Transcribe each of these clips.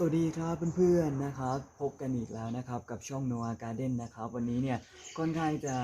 สวัสดีครับเพื่อนๆนะครับพบกันอีกแล้วนะครับกับช่องโนอาการ์เด้นนะครับวันนี้เนี่ยค่อนข้างจะ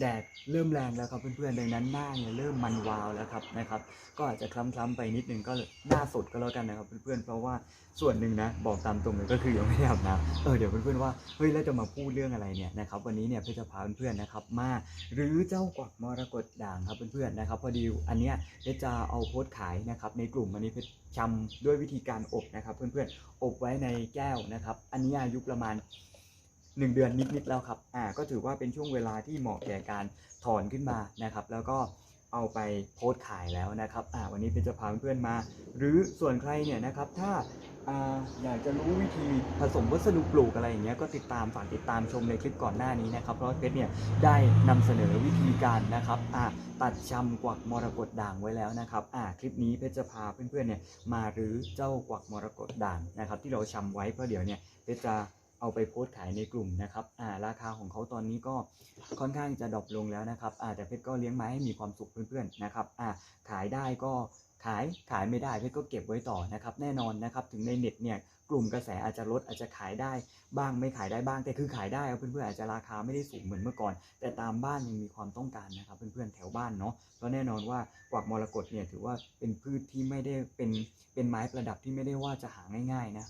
แดดเริ่มแรงแล้วครับเพื่อนๆดังนั้นหน้าเนี่ยเริ่มมันวาวแล้วครับนะครับก็อาจจะคล้ำๆไปนิดนึงก็หน้าสดก็แล้วกันนะครับเพื่อนๆเพราะว่า ส่วนหนึ่งนะบอกตามตรงเลยก็คือยังไม่ได้อาบน้ำเออเดี๋ยวเพื่อนๆว่าเฮ้ยแล้วจะมาพูดเรื่องอะไรเนี่ยนะครับวันนี้เนี่ยเพื่อจะพาเพื่อนๆนะครับมาหรือเจ้ากวักมรกตด่างครับเพื่อนๆนะครับพอดีอันเนี้ยเพชรจะเอาโพสต์ขายนะครับในกลุ่มวันนี้เพชรชำด้วยวิธีการอบนะครับเพื่อนๆอบไว้ในแก้วนะครับอันนี้อายุประมาณ1เดือนนิดๆแล้วครับอ่าก็ถือว่าเป็นช่วงเวลาที่เหมาะแก่การถอนขึ้นมานะครับแล้วก็เอาไปโพสต์ขายแล้วนะครับอ่าวันนี้เป็นจะพาเพื่อนๆมา หรือส่วนใครเนี่ยนะครับถ้า อ่าอยากจะรู้วิธีผสมวัสดุปลูกอะไรอย่างเงี้ยก็ติดตามฝากติดตามชมในคลิปก่อนหน้านี้นะครับเพราะเพชรเนี่ยได้นำเสนอวิธีการนะครับอ่าตัดชำกวักมรกตด่างไว้แล้วนะครับอ่าคลิปนี้เพชรจะพาเพื่อนๆเนี่ยมาหรือเจ้ากวักมรกตด่างนะครับ ที่เราชำไว้เพราะเดี๋ยวเนี่ยเพชรจะเอาไปโพสต์ขายในกลุ่มนะครับอ่าราคาของเขาตอนนี้ก็ค่อนข้างจะดรอปลงแล้วนะครับอ่าแต่เพชรก็เลี้ยงม้ให้มีความสุขเพื่อนๆนะครับอ่าขายได้ก็ ขายขายไม่ได้เพชรก็เก็บไว้ต่อนะครับแน่นอนนะครับถึงในเน็ตเนี่ยกลุ่มกระแสอาจจะลดอาจจะขายได้บ้างไม่ขายได้บ้างแต่คือขายได้เพื่อนๆอาจจะราคาไม่ได้สูงเหมือนเมื่อก่อน แต่ตามบ้านยังมีความต้องการนะครับเพื่อนๆแถวบ้านเนาะเพราะแน่นอนว่ากวักมรกตเนี่ยถือว่าเป็นพืชที่ไม่ได้เป็นเป็นไม้ประดับที่ไม่ได้ว่าจะหาง่ายๆนะ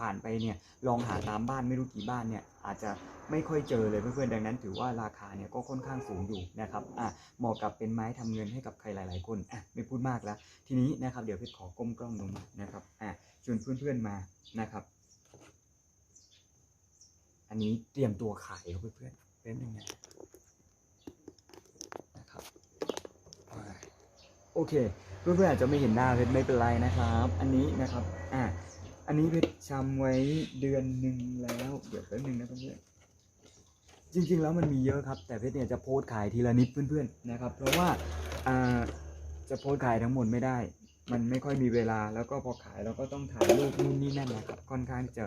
ผ่านไปเนี่ยลองหาตามบ้านไม่รู้กี่บ้านเนี่ยอาจจะไม่ค่อยเจอเลยเพื่อนๆดังนั้น ถือว่าราคาเนี่ยก็ค่อนข้างสูงอยู่นะครับอะเหมาะกับเป็นไม้ทำเงินให้กับใครหลาย ๆ คนอะไม่พูดมากแล้ว ทีนี้นะครับเดี๋ยวเพชรขอก้มกล้องลงมานะครับอะชวนเพื่อนๆมานะครับ อันนี้เตรียมตัวขายครับเพื่อนๆเป็นยังไงนะครับโอเคเพื่อนๆอาจจะไม่เห็นหน้าเพชรไม่เป็นไรนะครับ อันนี้นะครับอะ อันนี้เพชรชำไว้เดือนหนึ่งแล้ว เดี๋ยวแป๊บนึงนะเพื่อนๆจริง ๆ แล้วมันมีเยอะครับ แต่เพชรเนี่ยจะโพสต์ขายทีละนิดเพื่อนๆนะครับ เพราะว่าอ่าจะโพสต์ขายทั้งหมดไม่ได้ มันไม่ค่อยมีเวลาแล้วก็พอขายเราก็ต้องถ่ายรูปนู่นนี่นั่นนะครับ ค่อนข้างจะ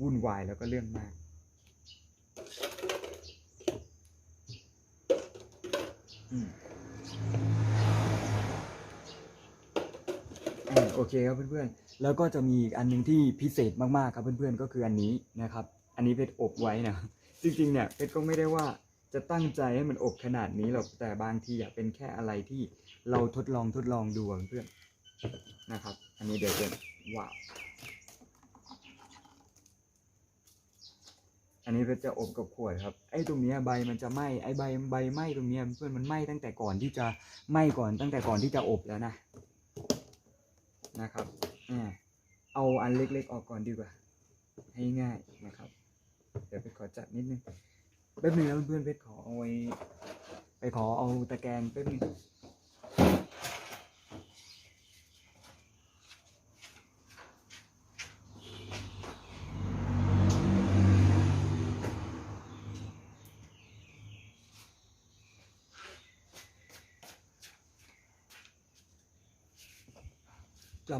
วุ่นวายแล้วก็เรื่องมากอืม อ่าโอเคครับเพื่อนๆ แล้วก็จะมีอีกอันหนึงที่พิเศษมากๆครับเพื่อนๆ ก็คืออันนี้นะครับ อันนี้เพชรอบไว้นะ จริงๆ เนี่ยเพชรก็ไม่ได้ว่าจะตั้งใจให้มันอบขนาดนี้หรอก แต่บางทีอะเป็นแค่อะไรที่เราทดลองทดลองดูอะเพื่อนๆ นะครับ อันนี้เดี๋ยวจะว้าว อันนี้เพชรจะอบกับขวดครับ ไอ้ตรงเนี้ยใบมันจะไหม้ ไอ้ใบใบไหม้ตรงเนี้ยเพื่อนมันไหม้ตั้งแต่ก่อนที่จะไหม้ก่อนตั้งแต่ก่อนที่จะอบแล้วนะ นะครับอ่าเอาอันเล็กๆออกก่อนดีกว่า ให้ง่ายนะครับ เดี๋ยวไปขอจัดนิดนึงแป๊บนึงนะเพื่อนๆเพชรขอเอาไว้ ไปขอเอาตะแกรงแป๊บนึง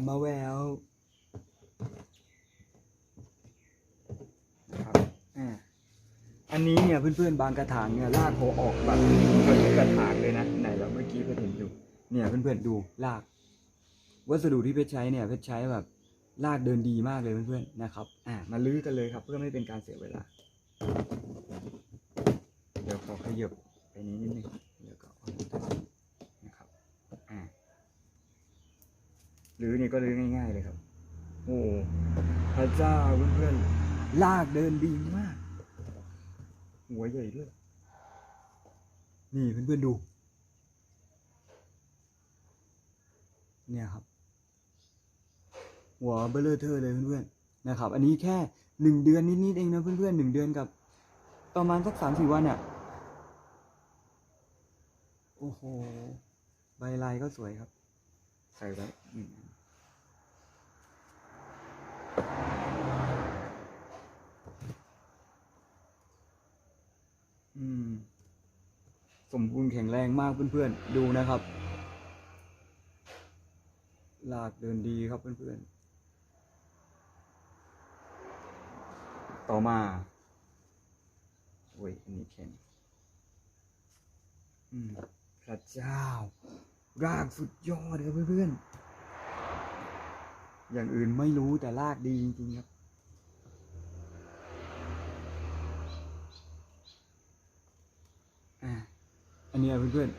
มาแววครับอ่าอันนี้เนี่ยเพื่อนๆบางกระถางเนี่ยลากเขาออกแบบเกินกระถางเลยนะไหนเราเมื่อกี้เพชรเห็นอยู่เนี่ยเพื่อนๆดูลาก วัสดุที่เพชรใช้เนี่ยเพชรใช้แบบลากเดินดีมากเลยเพื่อนๆนะครับ อ่ามาลื้อกันเลยครับ เพื่อไม่เป็นการเสียเวลา เดี๋ยวขอขยับไปนี้นิดนึงแล้วก็เอาตัวนี้นะครับ อ่า ลื้อเนี่ยก็ลื้อง่าย ๆ เลยครับ โอ้พระเจ้าเพื่อนๆลากเดินดีมาก หัวใหญ่ด้วย นี่เพื่อนๆดู เนี่ยครับ หัวเบลเลอร์เทอร์เลยเพื่อนๆนะครับ อันนี้แค่หนึ่งเดือนนิดๆเองนะเพื่อนๆหนึ่งเดือนกับ ประมาณสักสามสี่วันเนี่ยโอ้โห ใบลายก็สวยครับ ใส่ไว้หนึ่งอันอืม สมบูรณ์แข็งแรงมากเพื่อนๆ ดูนะครับ ลากเดินดีครับเพื่อนๆ ต่อมาโอ้ยอันนี้แข็งอืมพระเจ้า รากสุดยอดครับเพื่อนๆ อย่างอื่นไม่รู้แต่รากดีจริงๆครับ เนี้ยเพื่อน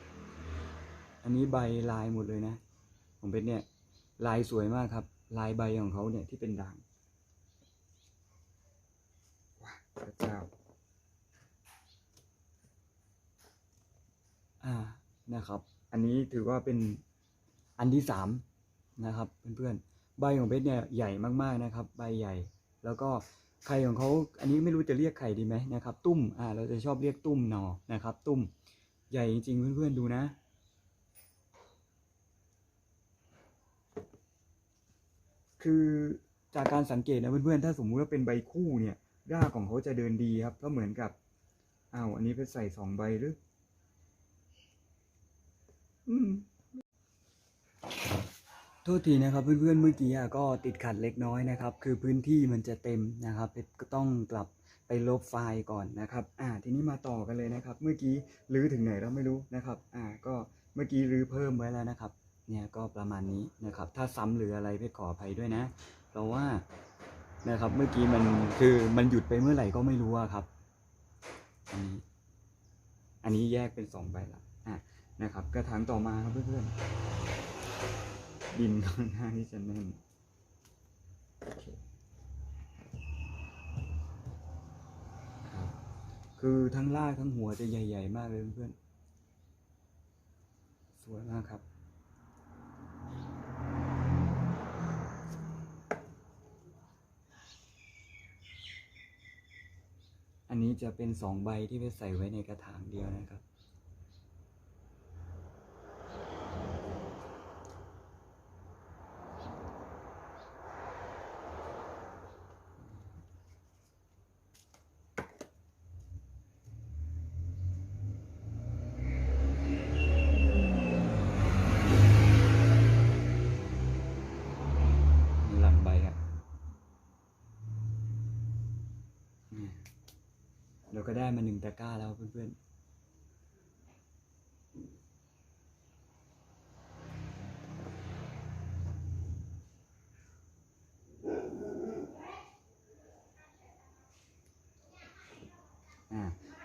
ๆ อันนี้ใบลายหมดเลยนะผมเป็นเนี่ย ลายสวยมากครับ ลายใบของเขาเนี่ยที่เป็นด่างว้าวพระเจ้าอ่านะครับ อันนี้ถือว่าเป็นอันที่สามนะครับเพื่อนๆ ใบของเพชรเนี่ยใหญ่มากๆนะครับ ใบใหญ่ แล้วก็ไข่ของเขาอันนี้ไม่รู้จะเรียกไข่ดีไหมนะครับ ตุ้มอ่าเราจะชอบเรียกตุ้มหนอนะครับ ตุ้ม ใหญ่จริงๆเพื่อนๆดูนะ คือจากการสังเกตนะเพื่อนๆ ถ้าสมมุติว่าเป็นใบคู่เนี่ยรากของเขาจะเดินดีครับ ก็เหมือนกับอ้าวอันนี้เป็นใส่สองใบหรือ อืมโทษทีนะครับเพื่อนๆเมื่อกี้อะก็ติดขัดเล็กน้อยนะครับ คือพื้นที่มันจะเต็มนะครับเพชรก็ต้องกลับ ไปลบไฟล์ก่อนนะครับอ่าทีนี้มาต่อกันเลยนะครับ เมื่อกี้รื้อถึงไหนเราไม่รู้นะครับอ่าก็เมื่อกี้รื้อเพิ่มไว้แล้วนะครับเนี่ยก็ประมาณนี้นะครับ ถ้าซ้ำหรืออะไรเพชรขออภัยด้วยนะ เพราะว่านะครับเมื่อกี้มันคือมันหยุดไปเมื่อไหร่ก็ไม่รู้อะครับ อันนี้ อันนี้แยกเป็นสองใบละอะนะครับ กระถางต่อมาครับเพื่อนๆดินค่อนข้างที่จะแน่นโอเคครับ คือทั้งรากทั้งหัวจะใหญ่ ๆ มากเลยเพื่อนๆสวยมากครับ อันนี้จะเป็นสองใบที่ไปใส่ไว้ในกระถางเดียวนะครับ มีหลังใบครับนี่ เราก็ได้มาหนึ่งตะกร้าแล้วเพื่อนๆ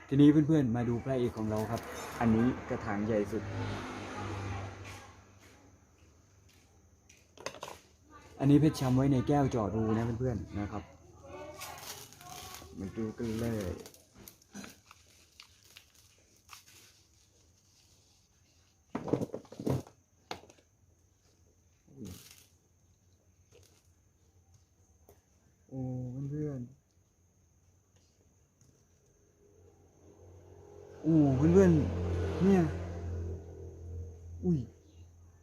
ทีนี้เพื่อนๆ มาดูพระเอกของเราครับ อันนี้กระถางใหญ่สุด อันนี้เพชรชำไว้ในแก้วจอดรูนะเพื่อนๆนะครับ มาดูกันเลย โอ้เพื่อนโอ้เพื่อนๆเนี่ย อุ้ย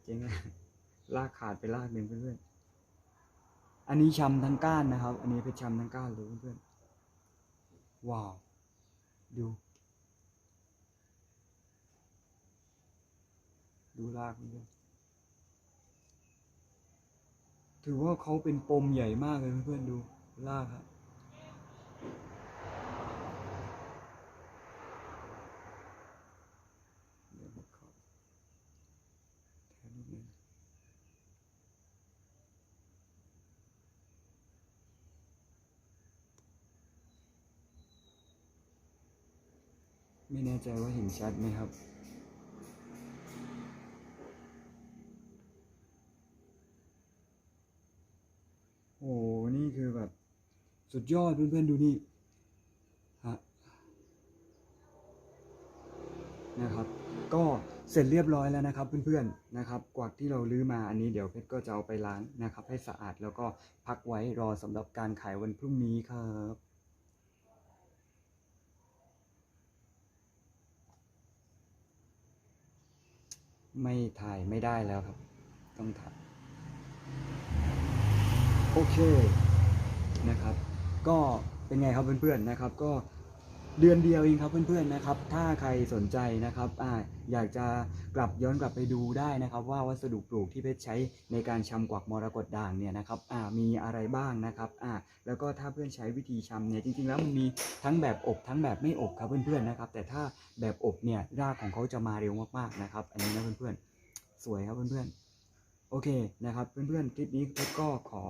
เจ๋งอะลากขาดไปลากหนึ่งเพื่อนๆอันนี้ชำทั้งก้านนะครับ อันนี้เป็นชำทั้งก้านเลยเพื่อนๆว้าว ดู ดูรากเพื่อนๆถือว่าเขาเป็นปมใหญ่มากเลยเพื่อนๆดู รากครับเดี๋ยวผมขอแทนนิดนึงไม่แน่ใจว่าเห็นชัดไหมครับ โอ้โหนี่คือแบบ สุดยอดเพื่อนๆดูนี่ฮะนะครับ ก็เสร็จเรียบร้อยแล้วนะครับเพื่อนๆนะครับ กวักที่เราลื้อมาอันนี้เดี๋ยวเพชรก็จะเอาไปล้างนะครับ ให้สะอาดแล้วก็พักไว้รอสำหรับการขายวันพรุ่งนี้ครับไม่ถ่ายไม่ได้แล้วครับ ต้องถ่ายโอเคนะครับ ก็เป็นไงครับเพื่อนๆนะครับ ก็เดือนเดียวเองครับเพื่อนๆนะครับ ถ้าใครสนใจนะครับอ่าอยากจะกลับย้อนกลับไปดูได้นะครับ ว่าวัสดุปลูกที่เพชรใช้ในการชำกวักมรกตด่างเนี่ยนะครับอ่ามีอะไรบ้างนะครับอ่าแล้วก็ถ้าเพื่อนใช้วิธีชำเนี่ยจริงๆแล้วมันมีทั้งแบบอบทั้งแบบไม่อบครับเพื่อนๆนะครับ แต่ถ้าแบบอบเนี่ยรากของเขาจะมาเร็วมากๆนะครับ อันนี้นะเพื่อนๆสวยครับเพื่อนๆโอเคนะครับเพื่อนๆคลิปนี้เพชรก็ขอ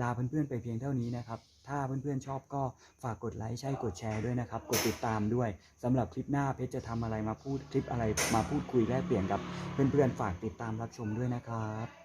ลาเพื่อนๆไปเพียงเท่านี้นะครับ ถ้าเพื่อนๆชอบก็ฝากกดไลค์ใช่กดแชร์ด้วยนะครับ กดติดตามด้วยสำหรับคลิปหน้าเพชรจะทำอะไรมาพูดคลิปอะไรมาพูดคุยแลกเปลี่ยนกับเพื่อนๆฝากติดตามรับชมด้วยนะครับ